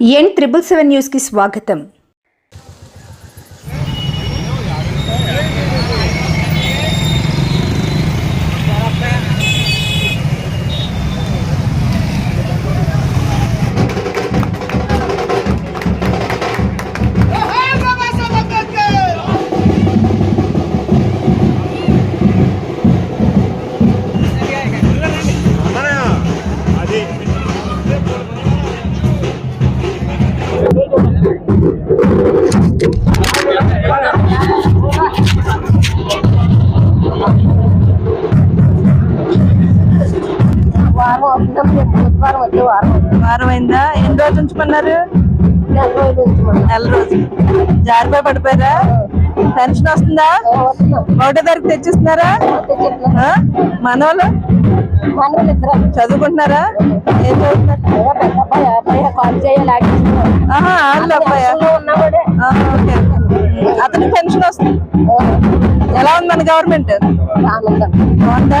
ఎన్ triple seven న్యూస్కి స్వాగతం. వారం. అయిందా? ఎన్ని రోజులు ఉంచుకున్నారు నెల రోజులు రోజులు. జారిపోయి పడిపోయారా? పెన్షన్ వస్తుందా. ఒకటో తారీఖు తెచ్చిస్తున్నారా? మనోళ్ళు? చదువుకుంటున్నారా? ఏం చదువుతున్నారు. అతనికి పెన్షన్ వస్తుంది. ఎలా ఉంది మన గవర్నమెంట్? బాగుందా.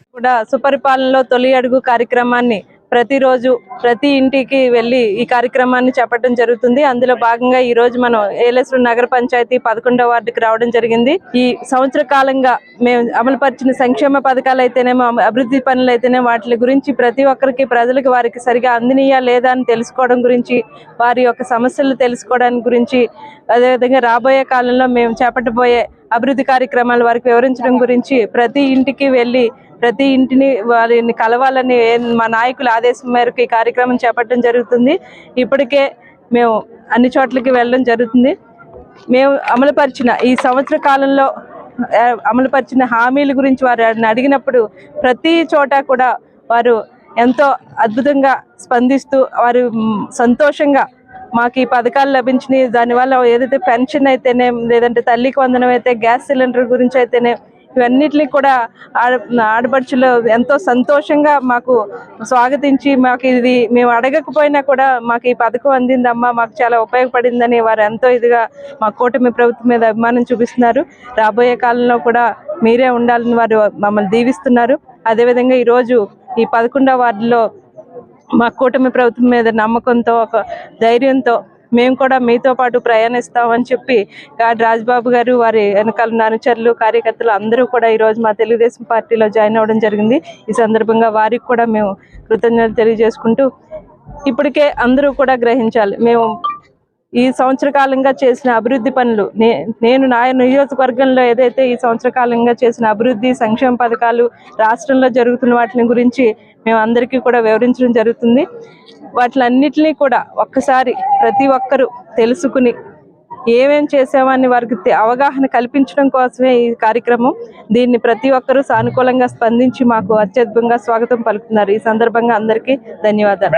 కూడా సుపరిపాలనలో తొలి అడుగు కార్యక్రమాన్ని ప్రతిరోజు ప్రతి ఇంటికి వెళ్ళి ఈ కార్యక్రమాన్ని చెప్పడం జరుగుతుంది. అందులో భాగంగా ఈ రోజు మనం ఏలేశ్వర నగర పంచాయతీ పదకొండవ వార్డుకి రావడం జరిగింది. ఈ సంవత్సర కాలంగా మేము అమలుపరిచిన సంక్షేమ పథకాలు అయితేనేమో అభివృద్ధి పనులు అయితేనే వాటి గురించి ప్రతి ఒక్కరికి ప్రజలకు వారికి సరిగా అందినీయా లేదా అని తెలుసుకోవడం గురించి వారి యొక్క సమస్యలు తెలుసుకోవడానికి గురించి అదేవిధంగా రాబోయే కాలంలో మేము చేపట్టబోయే అభివృద్ధి కార్యక్రమాలు వారికి వివరించడం గురించి ప్రతి ఇంటికి వెళ్ళి ప్రతి ఇంటిని వారిని కలవాలని మా నాయకుల ఆదేశం మేరకు ఈ కార్యక్రమం చేపట్టడం జరుగుతుంది. ఇప్పటికే మేము అన్ని చోట్లకి వెళ్ళడం జరుగుతుంది. మేము అమలుపరిచిన ఈ సంవత్సర కాలంలో అమలుపరిచిన హామీల గురించి వారిని అడిగినప్పుడు ప్రతి చోట కూడా వారు ఎంతో అద్భుతంగా స్పందిస్తూ వారు సంతోషంగా మాకు ఈ పథకాలు లభించినాయి. దానివల్ల ఏదైతే పెన్షన్ అయితేనే లేదంటే తల్లికి వందనం అయితే గ్యాస్ సిలిండర్ గురించి అయితేనే ఇవన్నిటిని కూడా ఆడ ఆడపడుచులు ఎంతో సంతోషంగా మాకు స్వాగతించి మాకు ఇది మేము అడగకపోయినా కూడా మాకు ఈ పథకం అందిందమ్మా మాకు చాలా ఉపయోగపడిందని వారు ఎంతో ఇదిగా మా కూటమి ప్రభుత్వం మీద అభిమానం చూపిస్తున్నారు. రాబోయే కాలంలో కూడా మీరే ఉండాలని వారు మమ్మల్ని దీవిస్తున్నారు. అదేవిధంగా ఈరోజు ఈ పదకొండవ వార్డులో మా కూటమి ప్రభుత్వం మీద నమ్మకంతో ఒక ధైర్యంతో మేము కూడా మీతో పాటు ప్రయాణిస్తామని చెప్పి రాజ్బాబు గారు వారి వెనకాల అనుచరులు కార్యకర్తలు అందరూ కూడా ఈరోజు మా తెలుగుదేశం పార్టీలో జాయిన్ అవ్వడం జరిగింది. ఈ సందర్భంగా వారికి కూడా మేము కృతజ్ఞతలు తెలియజేసుకుంటూ ఇప్పటికే అందరూ కూడా గ్రహించాలి. మేము ఈ సంవత్సర కాలంగా చేసిన అభివృద్ధి పనులు నే నేను నా నియోజకవర్గంలో ఏదైతే ఈ సంవత్సర కాలంగా చేసిన అభివృద్ధి సంక్షేమ పథకాలు రాష్ట్రంలో జరుగుతున్న వాటిని గురించి మేము అందరికీ కూడా వివరించడం జరుగుతుంది. వాటిలన్నిటినీ కూడా ఒక్కసారి ప్రతి ఒక్కరూ తెలుసుకుని ఏమేం చేసామని వారికి తె- అవగాహన కల్పించడం కోసమే ఈ కార్యక్రమం. దీన్ని ప్రతి ఒక్కరూ సానుకూలంగా స్పందించి మాకు అత్యద్భుతంగా స్వాగతం పలుకుతున్నారు. ఈ సందర్భంగా అందరికీ ధన్యవాదాలు.